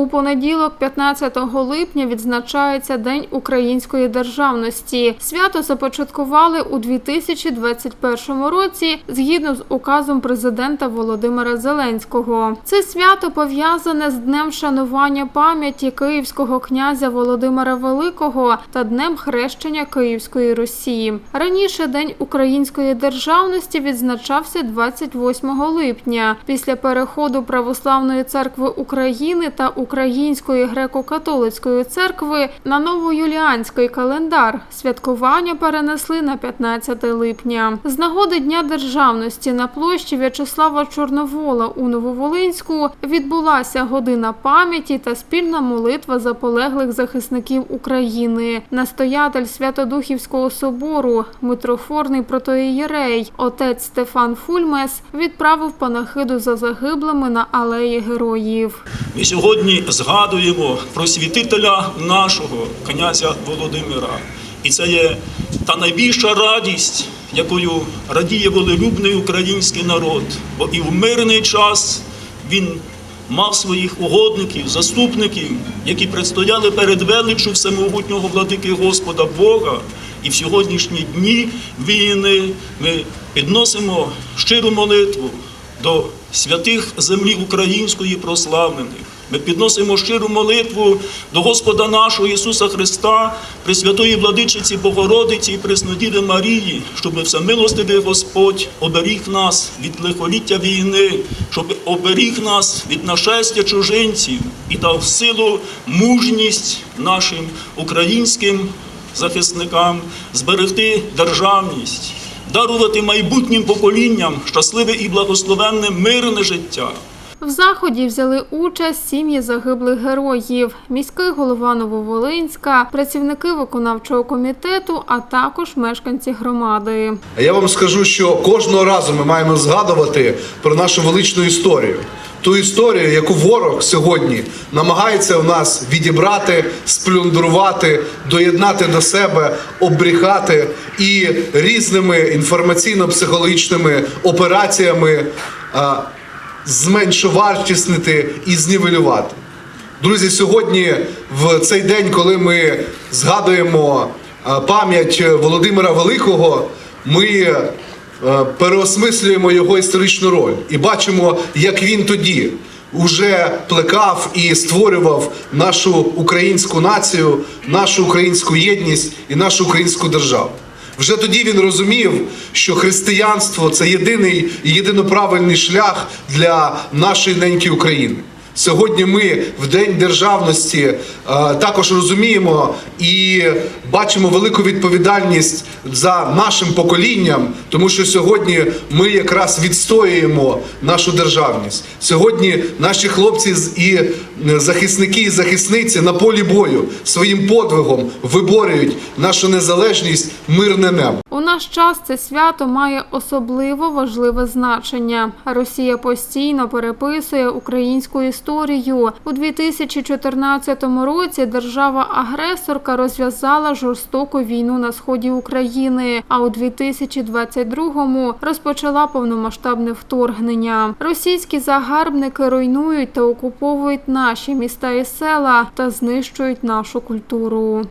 У понеділок, 15 липня, відзначається День української державності. Свято започаткували у 2021 році згідно з указом президента Володимира Зеленського. Це свято пов'язане з днем вшанування пам'яті київського князя Володимира Великого та днем хрещення Київської Русі. Раніше День української державності відзначався 28 липня після переходу Православної церкви України та Української греко-католицької церкви на новоюліанський календар. Святкування перенесли на 15 липня. З нагоди Дня державності на площі В'ячеслава Чорновола у Нововолинську відбулася година пам'яті та спільна молитва за полеглих захисників України. Настоятель Святодухівського собору, митрофорний протоієрей, отець Стефан Фульмес відправив панахиду за загиблими на алеї героїв. Ми сьогодні згадуємо про святителя нашого князя Володимира. І це є та найбільша радість, якою радіє волелюбний український народ. Бо і в мирний час він мав своїх угодників, заступників, які предстояли перед величчю всемогутнього владики Господа Бога. І в сьогоднішні дні війни ми підносимо щиру молитву до святих землі української прославлених. Ми підносимо щиру молитву до Господа нашого Ісуса Христа, Пресвятої Владичиці Богородиці і Преснодіди Марії, щоб всемилостивий Господь оберіг нас від лихоліття війни, щоб оберіг нас від нашестя чужинців і дав силу, мужність нашим українським захисникам зберегти державність дарувати майбутнім поколінням щасливе і благословенне мирне життя. В заході взяли участь сім'ї загиблих героїв, міський голова Нововолинська, працівники виконавчого комітету, а також мешканці громади. Я вам скажу, що кожного разу ми маємо згадувати про нашу величну історію. Ту історію, яку ворог сьогодні намагається у нас відібрати, сплюндрувати, доєднати до себе, обріхати і різними інформаційно-психологічними операціями зменшовартіснити і знівелювати. Друзі, сьогодні в цей день, коли ми згадуємо пам'ять Володимира Великого, ми е, переосмислюємо його історичну роль і бачимо, як він тоді уже плекав і створював нашу українську націю, нашу українську єдність і нашу українську державу. Вже тоді він розумів, що християнство це єдиний і єдиноправильний шлях для нашої неньки України. Сьогодні ми в День державності е, також розуміємо і бачимо велику відповідальність за нашим поколінням, тому що сьогодні ми якраз відстоюємо нашу державність. Сьогодні наші хлопці і е, захисники і захисниці на полі бою своїм подвигом виборюють нашу незалежність, мирне небо. У наш час це свято має особливо важливе значення. Росія постійно переписує українську історію. У 2014 році держава-агресорка розв'язала жорстоку війну на сході України, а у 2022 розпочала повномасштабне вторгнення. Російські загарбники руйнують та окуповують наші міста і села та знищують нашу культуру.